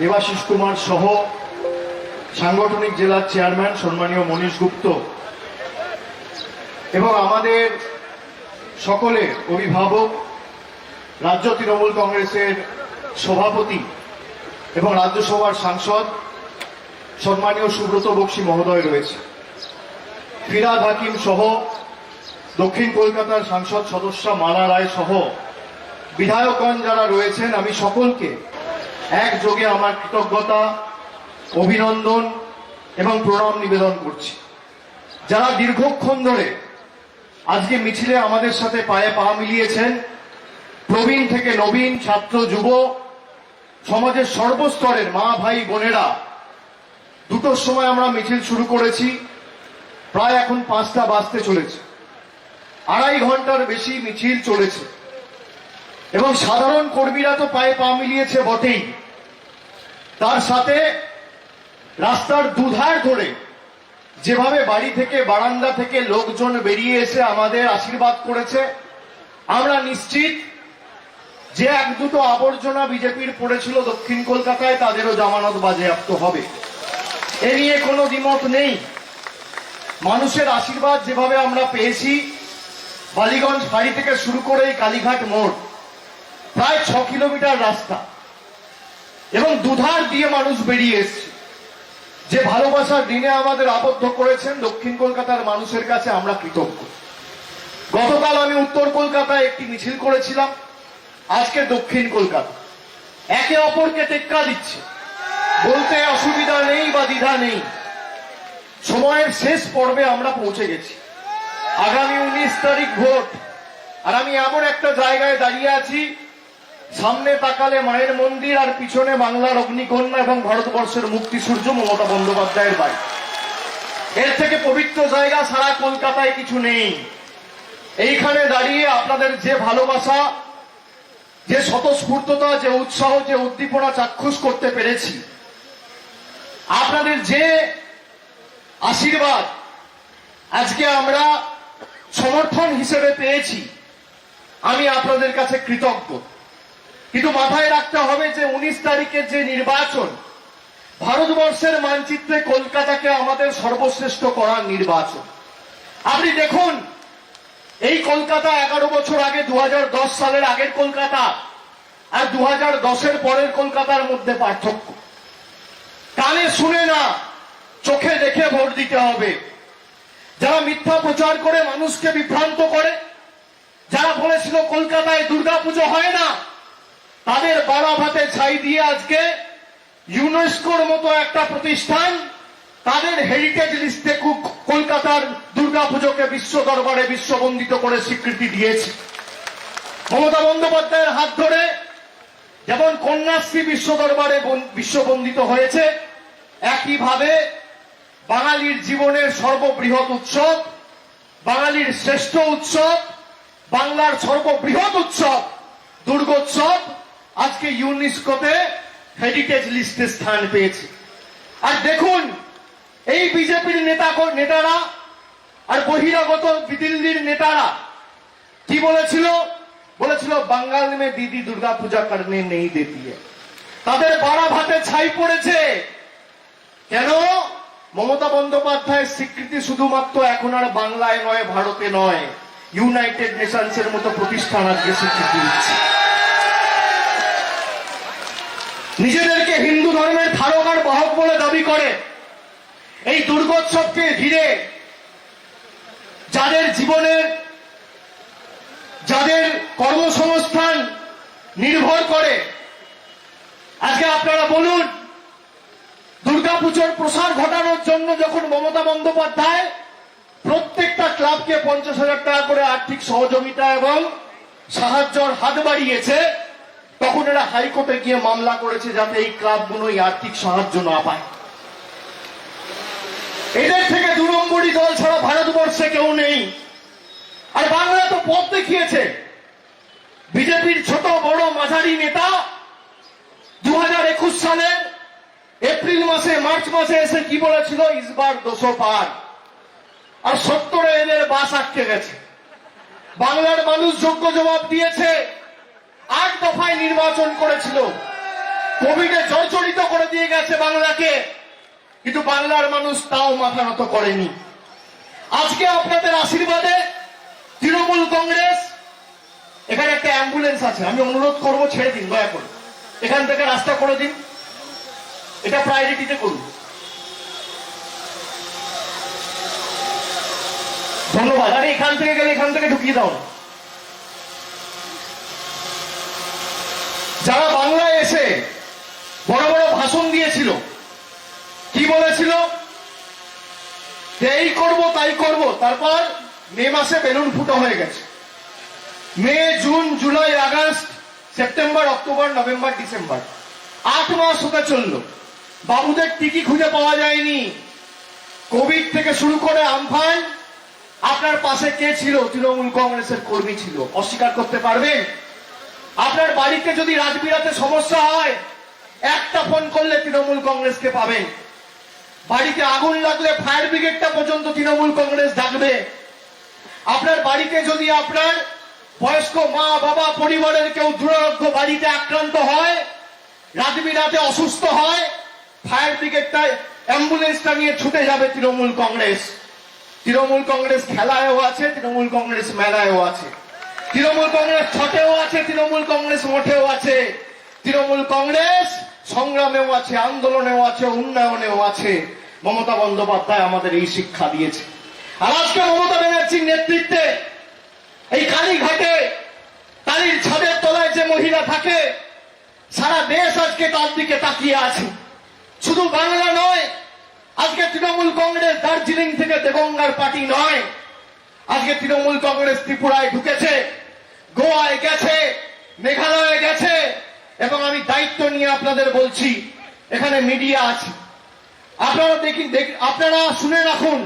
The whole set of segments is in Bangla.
দেবাশিস কুমার সহ সাংগঠনিক জেলার চেয়ারম্যান সম্মানীয় মনীষ গুপ্ত এবং আমাদের সকলের অভিভাবক রাজ্য তৃণমূল কংগ্রেসের সভাপতি এবং রাজ্যসভার সাংসদ সম্মানীয় সুব্রত বক্সী মহোদয় রয়েছে। ফিরাদ হাকিম সহ দক্ষিণ কলকাতার সাংসদ সদস্যা মালা রায় সহ বিধায়কগণ যারা রয়েছেন, আমি সকলকে একযোগে আমার কৃতজ্ঞতা, অভিনন্দন এবং প্রণাম নিবেদন করছি। যারা দীর্ঘক্ষণ ধরে আজকে মিছিলে আমাদের সাথে পায়ে পা মিলিয়েছেন, প্রবীণ থেকে নবীন, ছাত্র, যুব, সমাজের সর্বস্তরের মা, ভাই, বোনেরা, দুটোর সময় আমরা মিছিল শুরু করেছি, প্রায় এখন পাঁচটা বাজতে চলেছে। আড়াই ঘণ্টার বেশি মিছিল চলেছে। এবং সাধারণ কর্মীরা তো পায়ে পা মিলিয়েছে বটেই। তার সাথে রাস্তার দুধার ধরে যেভাবে বাড়ি থেকে, বারান্দা থেকে লোকজন বেরিয়ে এসে আমাদের আশীর্বাদ করেছে, আমরা নিশ্চিত যে এক দুটো আবর্জনা বিজেপির পড়েছিল দক্ষিণ কলকাতায়, তাদেরও জামানত বাজেয়াপ্ত হবে। এ নিয়ে কোনো দ্বিমত নেই। মানুষের আশীর্বাদ যেভাবে আমরা পেয়েছি, বালিগঞ্জ ফাঁড়ি থেকে শুরু করে কালীঘাট মোড়। প্রায় ছ কিলোমিটার রাস্তা। এবং দুধার দিয়ে মানুষ বেরিয়ে এসছে। যে ভালোবাসার দিনে আমাদের আবদ্ধ করেছেন দক্ষিণ কলকাতার মানুষের কাছে আমরা কৃতজ্ঞ। গতকাল আমি উত্তর কলকাতায় একটি মিছিল করেছিলাম। আজকে দক্ষিণ কলকাতা। একে অপরকে টেক্কা দিচ্ছে। বলতে অসুবিধা নেই বা দ্বিধা নেই। সময়ের শেষ পর্বে আমরা পৌঁছে গেছি। আগামী উনিশ তারিখ ভোট। আর আমি এমন একটা জায়গায় দাঁড়িয়ে আছি সামনে তাকালে মায়ের মন্দির আর পিছনে বাংলার অগ্নিকন্যা এবং ভারতবর্ষের মুক্তি সূর্য মমতা বন্দ্যোপাধ্যায়ের বাড়ি। এর থেকে পবিত্র জায়গা সারা কলকাতায় কিছু নেই। এইখানে দাঁড়িয়ে আপনাদের যে ভালোবাসা, যে স্বতঃস্ফূর্ততা, যে উৎসাহ, যে উদ্দীপনা চাক্ষুষ করতে পেরেছি, আপনাদের যে আশীর্বাদ আজকে আমরা সমর্থন হিসেবে পেয়েছি, আমি আপনাদের কাছে কৃতজ্ঞ। কিন্তু মাথায় রাখতে হবে যে উনিশ তারিখের যে নির্বাচন, ভারতবর্ষের মানচিত্রে কলকাতাকে আমাদের সর্বশ্রেষ্ঠ করার নির্বাচন। আপনি দেখুন, এই কলকাতা এগারো বছর আগে দুহাজার দশ সালের আগের কলকাতা আর দু হাজার দশের পরের কলকাতার মধ্যে পার্থক্য। কানে শুনে না, চোখে দেখে ভোট দিতে হবে। যারা মিথ্যা প্রচার করে, মানুষকে বিভ্রান্ত করে, যারা বলেছিল কলকাতায় দুর্গাপুজো হয় না তাদের বাড়া ভাতে ছাই দিয়ে আজকে ইউনেস্কোর মতো একটা প্রতিষ্ঠান তাদের হেরিটেজ লিস্টে কলকাতার দুর্গাপুজোকে বিশ্ব দরবারে বিশ্ববন্দিত করে স্বীকৃতি দিয়েছে। মমতা বন্দ্যোপাধ্যায়ের হাত ধরে যেমন কন্যাশ্রী বিশ্ব দরবারে বন- বিশ্ববন্দিত হয়েছে, একইভাবে বাঙালির জীবনের সর্ববৃহৎ উৎসব, বাঙালির শ্রেষ্ঠ উৎসব, বাংলার সর্ববৃহৎ উৎসব, দুর্গোৎসব আজকে ইউনেস্কোতে হেরিটেজ লিস্টে স্থান পেয়েছে। আর দেখুন, এই বিজেপির নেতা নেতারা আর বহিরাগত দিল্লির নেতারা কি বলেছিল? বলেছিল বাঙ্গাল মে দিদি দুর্গা পূজা করনে নেই দেতি। তাদের বাড়া ভাতে ছাই পড়েছে। কেন? মমতা বন্দ্যোপাধ্যায়ের স্বীকৃতি শুধুমাত্র এখন আর বাংলায় নয়, ভারতে নয়। ইউনাইটেড নেশনস এর মতো প্রতিষ্ঠান আজকে স্বীকৃতি দিচ্ছে। নিজেদেরকে হিন্দু ধর্মের ধারক আর বাহক বলে দাবি করে। এই দুর্গোৎসবকে ঘিরে যাদের জীবনের, যাদের কর্মসংস্থান নির্ভর করে, আজকে আপনারা বলুন, দুর্গাপুজোর প্রসার ঘটানোর জন্য যখন মমতা বন্দ্যোপাধ্যায় প্রত্যেকটা ক্লাবকে পঞ্চাশ হাজার টাকা করে আর্থিক সহযোগিতা এবং সাহায্যর হাত বাড়িয়েছে তখন এরা হাইকোর্টে গিয়ে মামলা করেছে যাতে এই ক্লাবগুলো আর্থিক সাহায্য না পায়। এদের থেকে দু নম্বরই দল ছাড়া ভারতবর্ষে কেউ নেই। আর বাংলা তো পথ দেখিয়েছে। বিজেপির ছোট বড় মাঝারি নেতা দু হাজার একুশ সালের এপ্রিল মাসে, মার্চ মাসে এসে কি বলেছিল? ইসবার দুশো পার। আর সত্তরে এদের বাস আটকে গেছে। বাংলার মানুষ যোগ্য জবাব দিয়েছে। আট দফায় নির্বাচন করেছিল। কোভিডে জর্জরিত করে দিয়ে গেছে বাংলাকে। কিন্তু বাংলার মানুষ তাও মাথা নত করেনি। আজকে আপনাদের আশীর্বাদে তৃণমূল কংগ্রেস, এখানে একটা অ্যাম্বুলেন্স আছে। আমি অনুরোধ করব, ছেড়ে দিন, দয়া করে। এখান থেকে রাস্তা করে দিন। এটা প্রায়োরিটিতে করুন। ধন্যবাদ। আরে এখান থেকে গেলে এখান থেকে ঢুকিয়ে দাও যারা বাংলায় এসে বড় বড় ভাষণ দিয়েছিল, কি বলেছিল? এই করব, তাই করব। তারপর মে মাসে বেলুন ফুটো হয়ে গেছে। May, June, July, August, September, October, November, December. আট মাস হতে চলল। বাবুদের টিকি খুঁজে পাওয়া যায়নি। কোভিড থেকে শুরু করে আমফান, আপনার পাশে কে ছিল? তৃণমূল কংগ্রেসের কর্মী ছিল। অস্বীকার করতে পারবেন? আপনার বাড়িতে যদি রাজবিরাতে সমস্যা হয়, একটা ফোন করলে তৃণমূল কংগ্রেসকে পাবেন বাড়িতে আগুন লাগলে ফায়ার ব্রিগেডটা পর্যন্ত তৃণমূল কংগ্রেস ডাকবে আপনার বাড়িতে যদি আপনার বয়স্ক মা, বাবা, পরিবারের কেউ দুরারোগ্য বাড়িতে আক্রান্ত হয়, রাজবিরাতে অসুস্থ হয়, ফায়ার ব্রিগেডটা অ্যাম্বুলেন্সটা নিয়ে ছুটে যাবে তৃণমূল কংগ্রেস। তৃণমূল কংগ্রেস খেলায়ও আছে, তৃণমূল কংগ্রেস মেলায়ও আছে। তৃণমূল কংগ্রেস ছটেও আছে, তৃণমূল কংগ্রেস মঠেও আছে। তৃণমূল কংগ্রেস সংগ্রামেও আছে, আন্দোলনেও আছে, উন্নয়নেও আছে। মমতা বন্দ্যোপাধ্যায় আমাদের এই শিক্ষা দিয়েছে। আর আজকে মমতা ব্যানার্জির নেতৃত্বে এই কালীঘাটে, কালীর ছাদের তলায় যে মহিলা থাকে, সারা দেশ আজকে তার দিকে তাকিয়ে আছে। শুধু বাংলা নয়, আজকে তৃণমূল কংগ্রেস দার্জিলিং থেকে দেগঙ্গার পার্টি নয় আজকে তৃণমূল কংগ্রেস ত্রিপুরায় ঢুকেছে, গোয়ায় গেছে, মেঘালয়ে গেছে, এবং আমি দায়িত্ব নিয়ে আপনাদের বলছি, এখানে মিডিয়া আছে। আপনারা দেখি আপনারা শুনে রাখুন,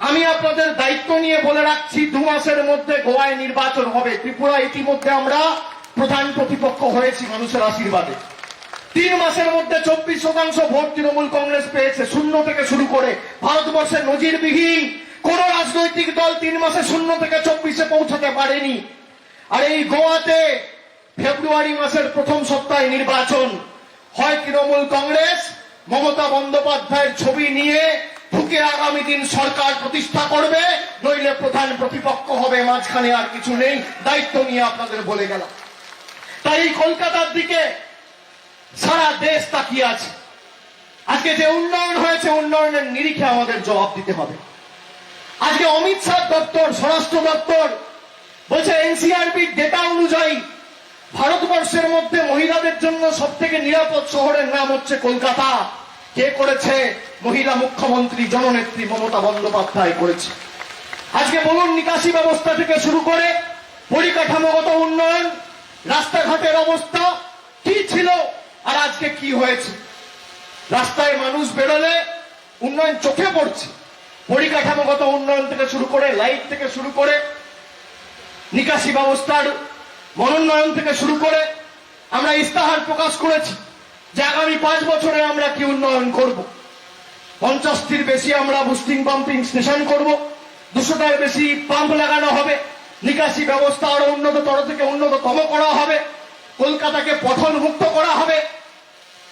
আমি আপনাদের দায়িত্ব নিয়ে বলে রাখছি, দু মাসের মধ্যে গোয়ায় নির্বাচন হবে। ত্রিপুরা ইতিমধ্যে আমরা প্রধান প্রতিপক্ষ হয়েছি মানুষের আশীর্বাদে। তিন মাসের মধ্যে চব্বিশ শতাংশ ভোট তৃণমূল কংগ্রেস পেয়েছে, শূন্য থেকে শুরু করে। ভারতবর্ষের নজিরবিহীন কোন রাজনৈতিক দল তিন মাসে শূন্য থেকে চব্বিশে পৌঁছাতে পারেনি। আর এই গোয়াতে ফেব্রুয়ারি মাসের প্রথম সপ্তাহে নির্বাচন। হয় তৃণমূল কংগ্রেস, মমতা বন্দ্যোপাধ্যায়ের ছবি নিয়ে ঢুকে আগামী দিন সরকার প্রতিষ্ঠা করবে, নইলে প্রধান প্রতিপক্ষ হবে, মাঝখানে আর কিছু নেই, দায়িত্ব নিয়ে আপনাদের বলে গেলাম। তাই কলকাতার দিকে সারা দেশ তাকিয়ে আছে। আজকে যে উন্নয়ন হয়েছে, উন্নয়নের নিরিখে আমাদের জবাব দিতে হবে। আজকে অমিত শাহ দপ্তর, স্বরাষ্ট্র দপ্তর বলছে এনসিআরবির ডেটা অনুযায়ী ভারতবর্ষের মধ্যে মহিলাদের জন্য সব থেকে নিরাপদ শহরের নাম হচ্ছে কলকাতা। কে করেছে? মহিলা মুখ্যমন্ত্রী, জননেত্রী মমতা বন্দ্যোপাধ্যায় করেছে। আজকে বলুন, নিকাশি ব্যবস্থা থেকে শুরু করে পরিকাঠামোগত উন্নয়ন, রাস্তাঘাটের অবস্থা, কি ছিল আর আজকে কি হয়েছে? রাস্তায় মানুষ বেরোলে উন্নয়ন চোখে পড়ছে। পরিকাঠামোগত উন্নয়ন থেকে শুরু করে লাইট থেকে শুরু করে নিকাশি ব্যবস্থার মনোন্নয়ন থেকে শুরু করে আমরা ইস্তাহার প্রকাশ করেছি যে আগামী পাঁচ বছরে আমরা কি উন্নয়ন করব। পঞ্চাশটির বেশি আমরা বুস্টিং, পাম্পিং স্টেশন করব। দুশোটার বেশি পাম্প লাগানো হবে। নিকাশি ব্যবস্থা আরও উন্নততর থেকে উন্নততম করা হবে। কলকাতাকে পঠন মুক্ত করা হবে।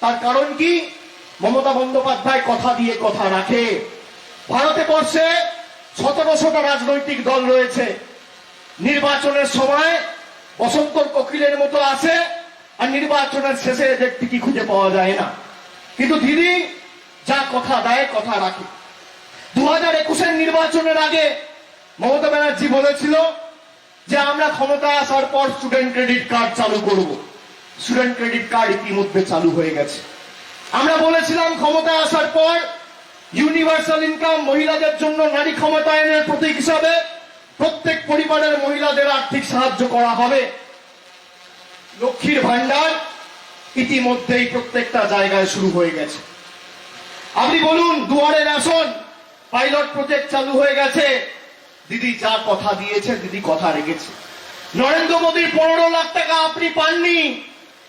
তার কারণ কি? মমতা বন্দ্যোপাধ্যায় কথা দিয়ে কথা রাখে। ভারতে বর্ষে সতেরোশোটা রাজনৈতিক দল রয়েছে। নির্বাচনের সময় বসন্তর কোকিলের মতো আসে আর নির্বাচনের শেষে এদের টিকি খুঁজে পাওয়া যায় না। কিন্তু দিদি যা কথা দেয়, কথা রাখে। দু হাজার একুশের নির্বাচনের আগে মমতা ব্যানার্জি বলেছিল যে, আমরা ক্ষমতায় আসার পর স্টুডেন্ট ক্রেডিট কার্ড চালু করব। স্টুডেন্ট ক্রেডিট কার্ড ইতিমধ্যে চালু হয়ে গেছে। আমরা বলেছিলাম, ক্ষমতায় আসার পর ইউনিভার্সাল ইনকাম মহিলাদের জন্য নারী ক্ষমতায়নের প্রতীক হিসাবে প্রত্যেক পরিবারের মহিলাদের আর্থিক সাহায্য করা হবে। লক্ষ্মীর ভান্ডার ইতিমধ্যেই প্রত্যেকটা জায়গায় শুরু হয়ে গেছে। আপনি বলুন, দুয়ারে রেশন, পাইলট প্রজেক্ট চালু হয়ে গেছে। দিদি যা কথা দিয়েছে, দিদি কথা রেখেছে। নরেন্দ্র মোদীর পনেরো লাখ টাকা আপনি পাননি,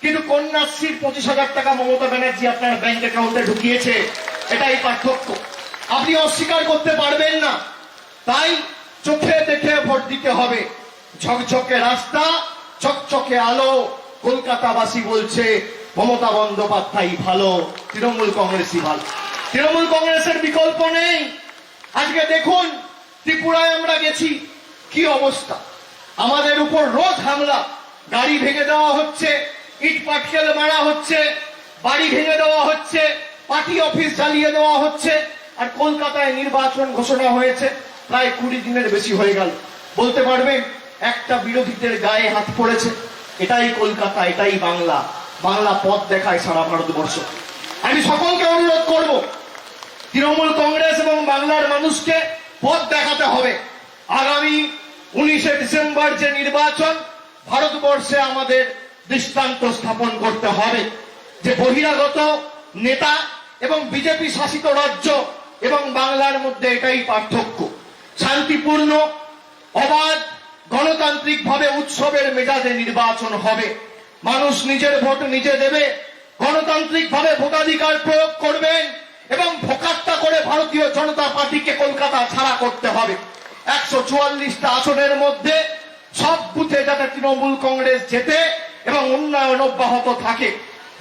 কিন্তু কন্যাশ্রীর পঁচিশ হাজার টাকা মমতা ব্যানার্জি আপনার ব্যাংক অ্যাকাউন্টে ঢুকিয়েছে। এটাই পার্থক্য। আপনি অস্বীকার করতে পারবেন না। তাই চোখে দেখে ভোট দিতে হবে। ঝকঝকে রাস্তা, চকচকে আলো, কলকাতাবাসী বলছে, মমতা বন্দ্যোপাধ্যায় ভালো, তৃণমূল কংগ্রেসই ভালো। তৃণমূল কংগ্রেসের বিকল্প নেই। আজকে দেখুন, ত্রিপুরায় আমরা গেছি। কি অবস্থা? আমাদের উপর রোজ হামলা। গাড়ি ভেঙে দেওয়া হচ্ছে, ইট পাটকেল মারা হচ্ছে, বাড়ি ভেঙে দেওয়া হচ্ছে পার্টি অফিস জ্বালিয়ে দেওয়া হচ্ছে আর কলকাতায় নির্বাচন ঘোষণা হয়েছে। প্রায় কুড়ি দিনের বেশি হয়ে গেল। বলতে পারবেন, একটা বিরোধীদের গায়ে হাত পড়েছে। এটাই কলকাতা, এটাই বাংলা। বাংলা পথ দেখায় সারা ভারতবর্ষ। আমি সকলকে অনুরোধ করব, তৃণমূল কংগ্রেস এবং বাংলার মানুষকে পথ দেখাতে হবে। আগামী উনিশে ডিসেম্বর যে নির্বাচন, ভারতবর্ষে আমাদের দৃষ্টান্ত স্থাপন করতে হবে। যে বহিরাগত নেতা এবং বিজেপি শাসিত রাজ্য এবং বাংলার মধ্যে এটাই পার্থক্য। শান্তিপূর্ণ, অবাধ গণতান্ত্রিক ভাবে উৎসবের মেজাজে নির্বাচন হবে। মানুষ নিজের ভোট নিজে দেবে গণতান্ত্রিক ভাবে ভোটাধিকার প্রয়োগ করবেন এবং ভোকাত্তা করে ভারতীয় জনতা পার্টিকে কলকাতা ছাড়া করতে হবে। একশো চুয়াল্লিশটা আসনের মধ্যে সব বুথে যাতে তৃণমূল কংগ্রেস জেতে এবং উন্নয়ন অব্যাহত থাকে।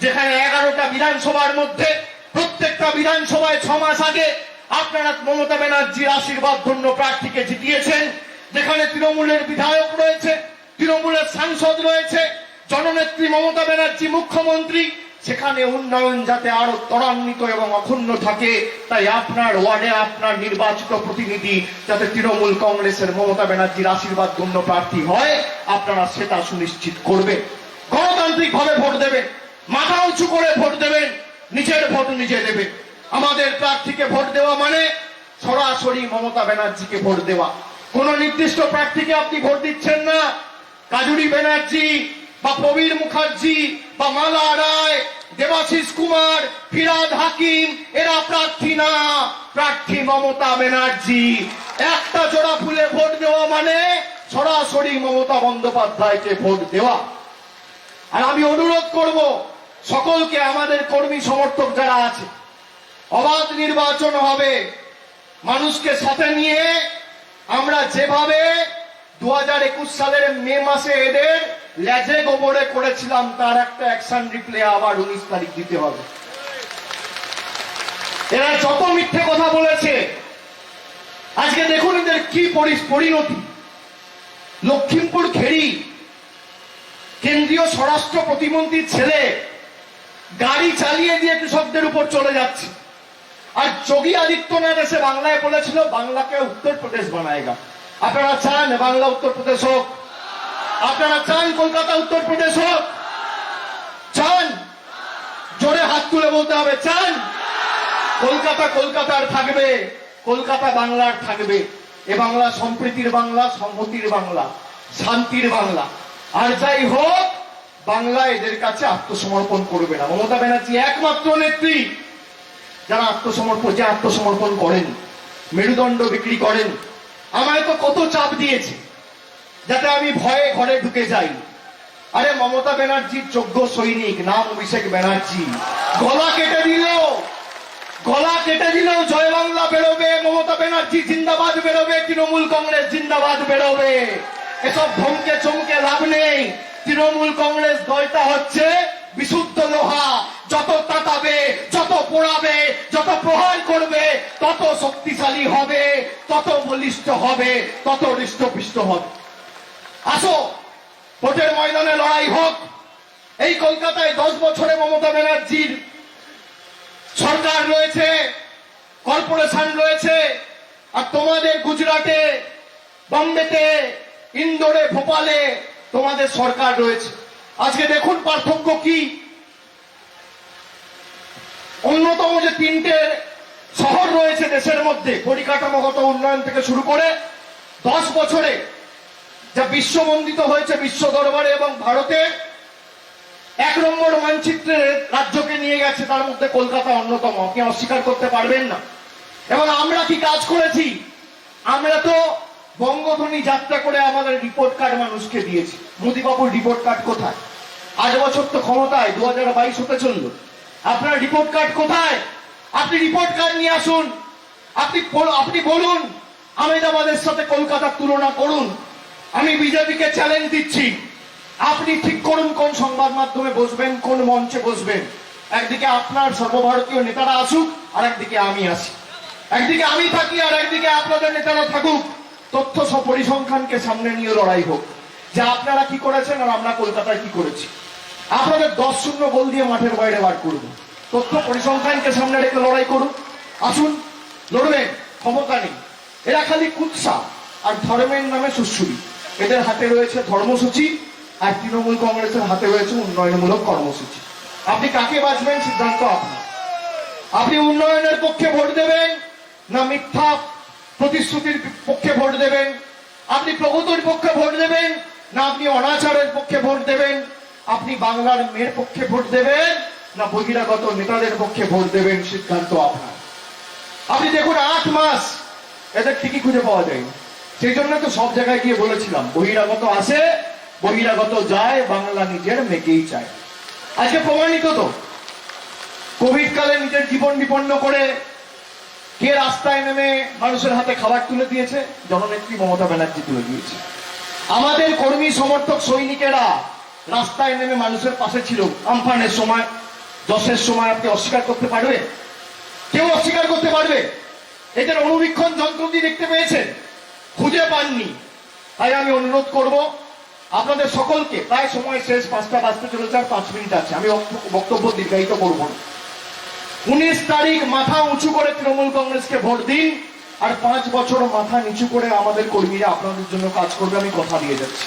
যেখানে এগারোটা বিধানসভার মধ্যে প্রত্যেকটা বিধানসভায় ছ মাস আগে আপনারা মমতা ব্যানার্জির আশীর্বাদ ধন্য প্রার্থীকে জিতিয়েছেন। যেখানে তৃণমূলের বিধায়ক রয়েছে, তৃণমূলের সাংসদ রয়েছে, জননেত্রী মমতা ব্যানার্জি মুখ্যমন্ত্রী। সেখানে উন্নয়ন যাতে আরও ত্বরান্বিত এবং অক্ষুণ্ণ থাকে, তাই আপনার ওয়ার্ডে আপনার নির্বাচিত প্রতিনিধি যাতে তৃণমূল কংগ্রেসের মমতা ব্যানার্জির আশীর্বাদ গণ্য প্রার্থী হয়, আপনারা সেটা সুনিশ্চিত করবেন। গণতান্ত্রিক ভাবে ভোট দেবেন, মাথা উঁচু করে ভোট দেবেন। নিজের ভোট নিজে দেবেন আমাদের প্রার্থীকে ভোট দেওয়া মানে সরাসরি মমতা ব্যানার্জিকে ভোট দেওয়া। কোন নির্দিষ্ট প্রার্থীকে আপনি ভোট দিচ্ছেন না। কাজুরি ব্যানার্জি বা প্রবীর মুখার্জি বা মালা রায়, দেবাশিস কুমার, ফিরাদ হাকিম, এরা প্রার্থী না। প্রার্থী মমতা ব্যানার্জি। একটা জোড়া ফুলে ভোট দেওয়া মানে সরাসরি মমতা বন্দ্যোপাধ্যায়কে ভোট দেওয়া। আর আমি অনুরোধ করব সকলকে আমাদের কর্মী সমর্থক যারা আছে, অবাধ নির্বাচন হবে। মানুষকে সাথে নিয়ে আমরা যেভাবে দু হাজার একুশ সালের মে মাসে এদের লেজে গোবরে করেছিলাম, তার একটা অ্যাকশন রিপ্লে আবার উনিশ তারিখ দিতে হবে। এরা যত মিথ্যে কথা বলেছে, আজকে দেখুন এদের কি পরি- পরিণতি। লক্ষ্মীমপুর খেরি কেন্দ্রীয় স্বরাষ্ট্র প্রতিমন্ত্রীর ছেলে গাড়ি চালিয়ে দিয়ে কৃষকদের উপর চলে যাচ্ছে। আর যোগী আদিত্যনাথ এসে বাংলায় বলেছিল, বাংলাকে উত্তরপ্রদেশ বানায়গা। আপনারা চান বাংলা উত্তরপ্রদেশ হোক? আপনারা চান কলকাতা উত্তরপ্রদেশ হোক? চান। জোরে হাত তুলে বলতে হবে, চান। কলকাতা কলকাতার থাকবে, কলকাতা বাংলার থাকবে। এ বাংলা সম্প্রীতির বাংলা সম্মতির বাংলা, শান্তির বাংলা। আর যাই হোক বাংলা এদের কাছে আত্মসমর্পণ করবে না। মমতা ব্যানার্জি একমাত্র নেত্রী যারা আত্মসমর্পণ যে আত্মসমর্পণ করেন, মেরুদণ্ড বিক্রি করেন। আমায় তো কত চাপ দিয়েছে, যাতে আমি ভয়ে ঘরে ঢুকে যাই। আরে মমতা ব্যানার্জির যোগ্য সৈনিক, নাম অভিষেক ব্যানার্জি। গলা কেটে দিল গলা কেটে দিল জয় বাংলা বেরোবে, মমতা ব্যানার্জি জিন্দাবাদ বেরোবে, তৃণমূল কংগ্রেস জিন্দাবাদ বেরোবে। এসব ধমকে চমকে লাভ নেই। তৃণমূল কংগ্রেস দলটা হচ্ছে বিশুদ্ধ লোহা। যত তাতাবে যত পোড়াবে, যত প্রহার করবে, তত শক্তিশালী হবে, তত বলিষ্ঠ হবে, তত হৃষ্টপুষ্ট হবে। আসো, ভোটের ময়দানে লড়াই হোক। এই কলকাতায় দশ বছরে মমতা ব্যানার্জির সরকার রয়েছে, কর্পোরেশন রয়েছে, আর তোমাদের গুজরাটে, বম্বেতে, ইন্দোরে, ভোপালে তোমাদের সরকার রয়েছে। আজকে দেখুন পার্থক্য কি? অন্যতম যে তিনটে শহর রয়েছে দেশের মধ্যে পরিকাঠামোগত উন্নয়ন থেকে শুরু করে দশ বছরে যা বিশ্ববন্দিত হয়েছে বিশ্ব দরবারে এবং ভারতে, এক নম্বর মানচিত্রে রাজ্যকে নিয়ে গেছে, তার মধ্যে কলকাতা অন্যতম। আপনি অস্বীকার করতে পারবেন না। এবং আমরা কি কাজ করেছি? আমরা তো বঙ্গধ্বনি যাত্রা করে আমাদের রিপোর্ট কার্ড মানুষকে দিয়েছি। মোদীবাবুর রিপোর্ট কার্ড কোথায়? আট বছর তো ক্ষমতায় দু হাজার বাইশ হতে চলল। আপনার রিপোর্ট কার্ড কোথায়? আপনি রিপোর্ট কার্ড নিয়ে আসুন। আপনি আপনি বলুন, আমেদাবাদের সাথে কলকাতার তুলনা করুন। আমি বিজেপিকে চ্যালেঞ্জ দিচ্ছি। আপনি ঠিক করুন কোন সংবাদ মাধ্যমে বসবেন, কোন মঞ্চে বসবেন। একদিকে আপনার সর্বভারতীয় নেতারা আসুক, আর একদিকে আমি আসি। একদিকে আমি থাকি, আর একদিকে আপনাদের নেতারা থাকুক। তথ্য পরিসংখ্যানকে সামনে নিয়ে লড়াই হোক। যে আপনারা কি করেছেন আর আমরা কলকাতায় কি করেছি? আপনাদের দশ শূন্য গোল দিয়ে মাঠের বাইরে বার করব। তথ্য পরিসংখ্যানকে সামনে রেখে লড়াই করুন। আসুন, লড়বেন, ক্ষমতা নেই। এরা খালি কুৎসা আর ধর্মের নামে সুশ্রুরি এদের হাতে রয়েছে ধর্মসূচি আর তৃণমূল কংগ্রেসের হাতে রয়েছে উন্নয়নমূলক কর্মসূচি। আপনি কাকে বাঁচবেন সিদ্ধান্ত আপনার। আপনি উন্নয়নের পক্ষে ভোট দেবেন না মিথ্যা প্রতিশ্রুতির পক্ষে ভোট দেবেন। আপনি প্রগতির পক্ষে ভোট দেবেন না আপনি অনাচারের পক্ষে ভোট দেবেন? আপনি বাংলার মেয়ের পক্ষে ভোট দেবেন না বহিরাগত নেতাদের পক্ষে ভোট দেবেন? সিদ্ধান্ত আপনার। আপনি দেখুন, আট মাস এদের ঠিকই খুঁজে পাওয়া যায়নি। সেই জন্য তো সব জায়গায় গিয়ে বলেছিলাম, বহিরাগত আসে বহিরাগত যায়, বাংলা নিজের মেকেই চায়। আজকে প্রমাণিত তো। কোভিড কালে নিজের জীবন বিপন্ন করে কে রাস্তায় নেমে মানুষের হাতে খাবার তুলে দিয়েছে? জননেত্রী মমতা ব্যানার্জি তুলে দিয়েছে। আমাদের কর্মী, সমর্থক, সৈনিকেরা রাস্তায় নেমে মানুষের পাশে ছিল। আমফানের সময়, দশের সময় আপনি অস্বীকার করতে পারবে? কেউ অস্বীকার করতে পারবে? এদের অনুবীক্ষণ যন্ত্র দিয়ে দেখতে পেয়েছেন। খুঁজে পাননি। তাই আমি অনুরোধ করব, আপনাদের সকলকে, প্রায় সময় শেষ, পাঁচটা বাজতে চলেছে, আর পাঁচ মিনিট আছে। আমি বক্তব্য দীর্ঘায়িত করব না। উনিশ তারিখ মাথা উঁচু করে তৃণমূল কংগ্রেসকে ভোট দিন, আর পাঁচ বছর মাথা নিচু করে আমাদের কর্মীরা আপনাদের জন্য কাজ করবে, আমি কথা দিয়ে যাচ্ছি।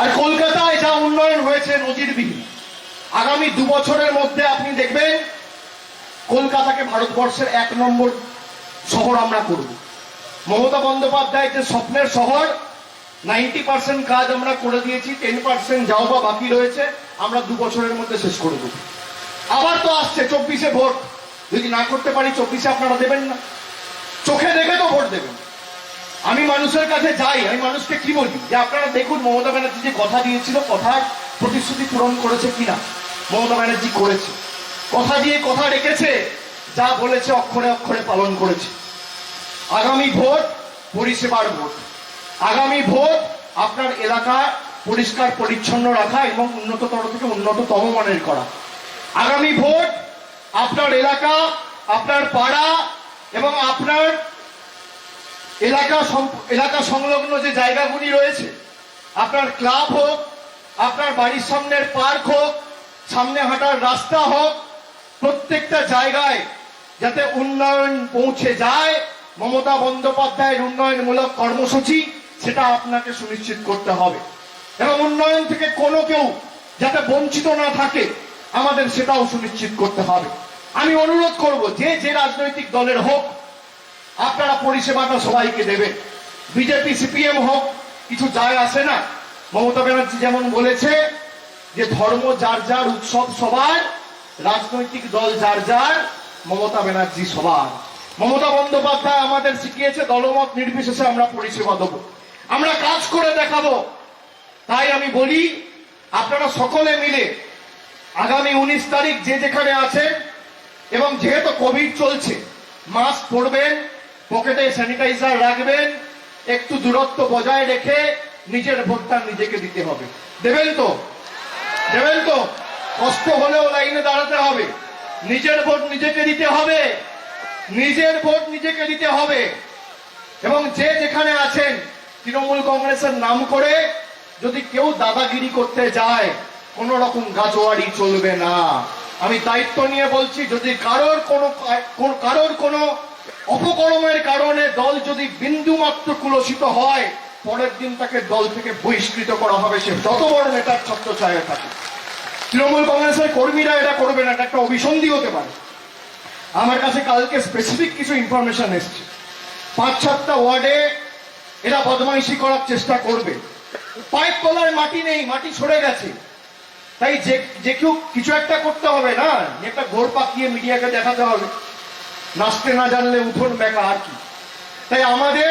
আর কলকাতায় যা উন্নয়ন হয়েছে নজিরবিহীন, আগামী দু বছরের মধ্যে আপনি দেখবেন কলকাতাকে ভারতবর্ষের এক নম্বর শহর আমরা করব। মমতা বন্দ্যোপাধ্যায় যে স্বপ্নের শহর, নাইনটি পার্সেন্ট কাজ আমরা করে দিয়েছি, টেন পার্সেন্ট যাও বা বাকি রয়েছে, আমরা দু বছরের মধ্যে শেষ করে দেবো। আবার তো আসছে, চব্বিশে ভোট। যদি না করতে পারি, চব্বিশে আপনারা দেবেন না। চোখে দেখে তো ভোট দেবেন। আমি মানুষের কাছে যাই, আমি মানুষকে কি বলি? যে আপনারা দেখুন, মমতা ব্যানার্জি যে কথা দিয়েছিল, কথার প্রতিশ্রুতি পূরণ করেছে কিনা? মমতা ব্যানার্জি করেছে। কথা দিয়ে কথা রেখেছে, যা বলেছে, অক্ষরে অক্ষরে পালন করেছে। আগামী ভোট, পরিষেবার ভোট। আগামী ভোট, আপনার এলাকা পরিষ্কার, পরিচ্ছন্ন রাখা এবং উন্নততর থেকে উন্নততম মানের করা। আগামী ভোট আপনার এলাকা, আপনার পাড়া এবং আপনার এলাকা এলাকা সংলগ্ন যে জায়গাগুলি রয়েছে, আপনার ক্লাব হোক, আপনার বাড়ির সামনের পার্ক হোক, সামনে হাঁটার রাস্তা হোক, প্রত্যেকটা জায়গায় যাতে উন্নয়ন পৌঁছে যায়, মমতা বন্দ্যোপাধ্যায়ের উন্নয়নমূলক কর্মসূচি, সেটা আপনাকে সুনিশ্চিত করতে হবে। এবং উন্নয়ন থেকে কোনো কেউ যাতে বঞ্চিত না থাকে আমাদের সেটাও সুনিশ্চিত করতে হবে। আমি অনুরোধ করব, যে যে রাজনৈতিক দলের হোক, আপনারা পরিষেবাটা সবাইকে দেবেন। বিজেপি, সিপিএম হোক, কিছু যায় আসে না। মমতা ব্যানার্জি যেমন বলেছে যে ধর্ম যার যার, উৎসব সবার, রাজনৈতিক দল যার যার, মমতা ব্যানার্জি সবার। মমতা বন্দ্যোপাধ্যায় আমাদের শিখিয়েছে, দলমত নির্বিশেষে আমরা পরিষেবা দেবো। আমরা কাজ করে দেখাবো। তাই আমি বলি, আপনারা সকলে মিলে আগামী উনিশ তারিখ যে যেখানে আছেন এবং যেহেতু কোভিড চলছে মাস্ক পরবেন পকেটে স্যানিটাইজার রাখবেন, একটু দূরত্ব বজায় রেখে নিজের ভোটটা নিজেকে দিতে হবে। দেবেন তো? দেবেন তো? কষ্ট হলেও লাইনে দাঁড়াতে হবে। নিজের ভোট নিজেকে দিতে হবে। নিজের ভোট নিজেকে দিতে হবে। এবং যে যেখানে আছেন, তৃণমূল কংগ্রেসের নাম করে যদি কেউ দাদাগিরি করতে যায় কোন রকম গাজোয়ারি চলবে না। আমি দায়িত্ব নিয়ে বলছি, যদি কারোর কোনো কারোর কোনো অপকর্মের কারণে দল যদি বিন্দু মাত্র কুলসিত হয়, পরের দিন তাকে দল থেকে বহিষ্কৃত করা হবে, সে যত বড় নেতার ছত্র চায় থাকে তৃণমূল কংগ্রেসের কর্মীরা এটা করবে না, এটা একটা অভিসন্ধি হতে পারে। আমার কাছে কালকে স্পেসিফিক কিছু ইনফরমেশন এসছে। পাঁচ সাতটা ওয়ার্ডে এরা বদমাইশি করার চেষ্টা করবে। পাইপ তলায় মাটি নেই, মাটি সরে গেছে। তাই যে যে কেউ কিছু একটা করতে হবে না একটা ঘোর পাকিয়ে মিডিয়াকে দেখাতে হবে। নাচতে না জানলে উঠোন বেকা আর কি। তাই আমাদের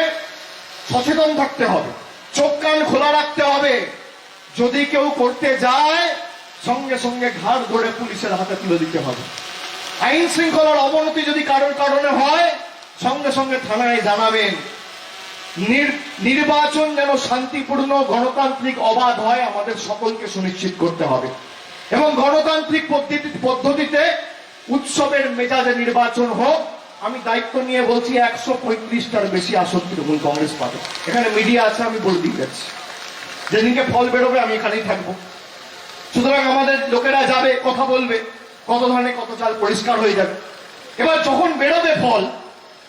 সচেতন থাকতে হবে, চোখ কান খোলা রাখতে হবে। যদি কেউ করতে যায়, সঙ্গে সঙ্গে ঘাড় ধরে পুলিশের হাতে তুলে দিতে হবে। আইন শৃঙ্খলার অবনতি যদি কারোর কারণে হয়, সঙ্গে সঙ্গে থানায় জানাবেন। নির্বাচন যেন শান্তিপূর্ণ, গণতান্ত্রিক অবাধ হয়, আমাদের সকলকে সুনিশ্চিত করতে হবে। এবং গণতান্ত্রিক পদ্ধতি পদ্ধতিতে উৎসবের মেজাজে নির্বাচন হোক, আমি দায়িত্ব নিয়ে বলছি একশো পঁয়ত্রিশটার বেশি আসন তৃণমূল কংগ্রেস পাবে। এখানে মিডিয়া আছে, আমি বলে দিয়ে যাচ্ছি যেদিনকে ফল বেরোবে, আমি এখানেই থাকব। সুতরাং আমাদের লোকেরা যাবে, কথা বলবে, কত ধরনের কত চাল পরিষ্কার হয়ে যাবে। এবার যখন বেরোবে ফল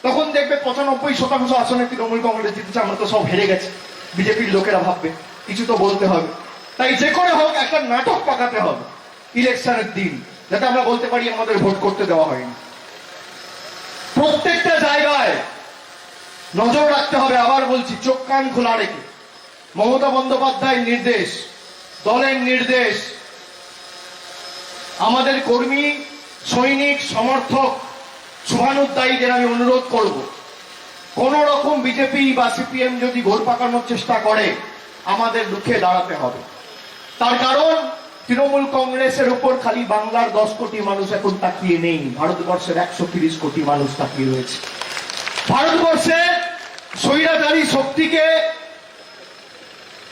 তখন দেখবে পঁচানব্বই শতাংশ আসনে তৃণমূল কংগ্রেস জিতেছে, আমরা তো সব হেরে গেছে। বিজেপির লোকেরা ভাববে, কিছু তো বলতে হবে। তাই যে করে হোক, একটা নাটক পাকাতে হবে। ইলেকশনের দিন, যাতে আমরা বলতে পারি আমাদের ভোট করতে দেওয়া হয়নি। প্রত্যেকটা জায়গায় নজর রাখতে হবে, আবার বলছি, চোখ কান খোলা রেখে। মমতা বন্দ্যোপাধ্যায়ের নির্দেশ, দলের নির্দেশ, আমাদের কর্মী, সৈনিক, সমর্থক আমি অনুরোধ করব কোন রকম বিজেপি বা সিপিএম যদি ভোট পাকানোর চেষ্টা করে, আমাদের দাঁড়াতে হবে। তার কারণ, তৃণমূল কংগ্রেসের উপর খালি বাংলার দশ কোটি মানুষ এখন তাকিয়ে নেই, ভারতবর্ষের একশো তিরিশ কোটি মানুষ তাকিয়ে রয়েছে। ভারতবর্ষে স্বৈরাচারী শক্তিকে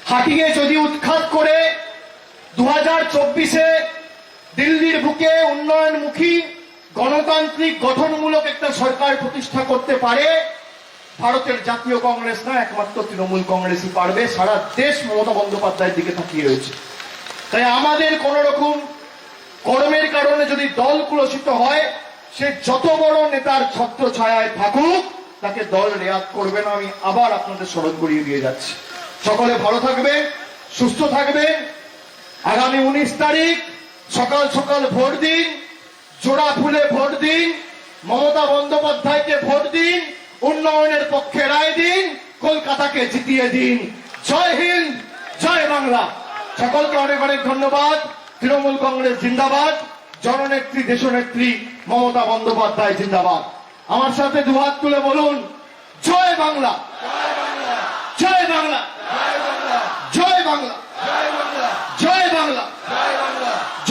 হাটিয়ে যদি উৎখাত করে দু হাজার চব্বিশে দিল্লির বুকে উন্নয়নমুখী গণতান্ত্রিক গঠনমূলক একটা সরকার প্রতিষ্ঠা করতে পারে, ভারতের জাতীয় কংগ্রেস না, একমাত্র তৃণমূল কংগ্রেসই পারবে। সারা দেশ মমতা বন্দ্যোপাধ্যায়ের দিকে তাকিয়ে রয়েছে। তাই আমাদের কোন রকম কর্মের কারণে যদি দল কুলসিত হয়, সে যত বড় নেতার ছত্র ছায়ায় থাকুক, তাকে দল রেয়াত করবে না। আমি আবার আপনাদের স্মরণ করিয়ে দিয়ে যাচ্ছি। সকলে ভালো থাকবে, সুস্থ থাকবে। আগামী উনিশ তারিখ, সকাল সকাল ভোট দিন জোড়া ফুলে ভোট দিন, মমতা বন্দ্যোপাধ্যায়কে ভোট দিন, উন্নয়নের পক্ষে রায় দিন, কলকাতাকে জিতিয়ে দিন। জয় হিন্দ, জয় বাংলা। সকলকে অনেক অনেক ধন্যবাদ। তৃণমূল কংগ্রেস জিন্দাবাদ। জননেত্রী, দেশনেত্রী মমতা বন্দ্যোপাধ্যায় জিন্দাবাদ। আমার সাথে দুহাত তুলে বলুন, জয় বাংলা জয় বাংলা জয় বাংলা জয় বাংলা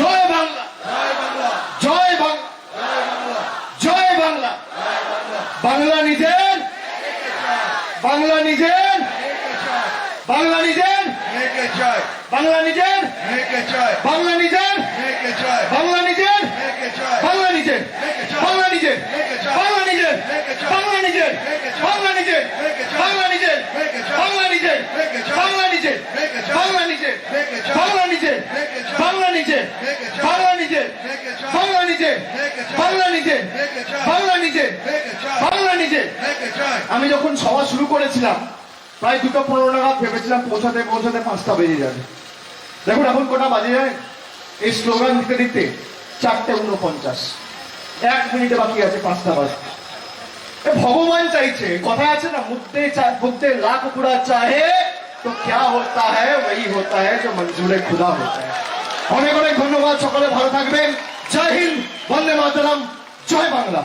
জয় বাংলা জয় বাংলা জয় বাংলা বাংলা নিজের বাংলা নিজের বাংলা নিজের বাংলা নিজের বাংলা নিজের বাংলা নিজের বাংলা নিজের বাংলা নিজের বাংলা নিজের বাংলা নিজের বাংলা নিজের বাংলা নিজের বাংলা নিজের বাংলা নিজের বাংলা নিজের বাংলা নিজের বাংলা নিজের বাংলা নিজের বাংলা নিজের বাংলা নিজের বাংলা নিজের বাংলা নিজের. আমি যখন সভা শুরু করেছিলাম প্রায় দুটো পনেরো নাগাদ ভেবেছিলাম পৌঁছাতে পৌঁছাতে পাঁচটা বেজে যাবে। দেখুন এখন কটা বাজে যায়? এই স্লোগান দিতে দিতে চারটে উনপঞ্চাশ। এক মিনিটে বাকি আছে পাঁচটা বাজে। এ ভগবান চাইছে। কথা আছে না চা- মুদ্দে লাখ পুরা চাহে, তো ক্যা হতা হ্যায় ওই হতা হ্যায় যে মঞ্জুরে খুদা হতা অনেক অনেক ধন্যবাদ, সকলে ভালো থাকবেন। জয় হিন্দ, বন্দে মাতরম, জয় বাংলা।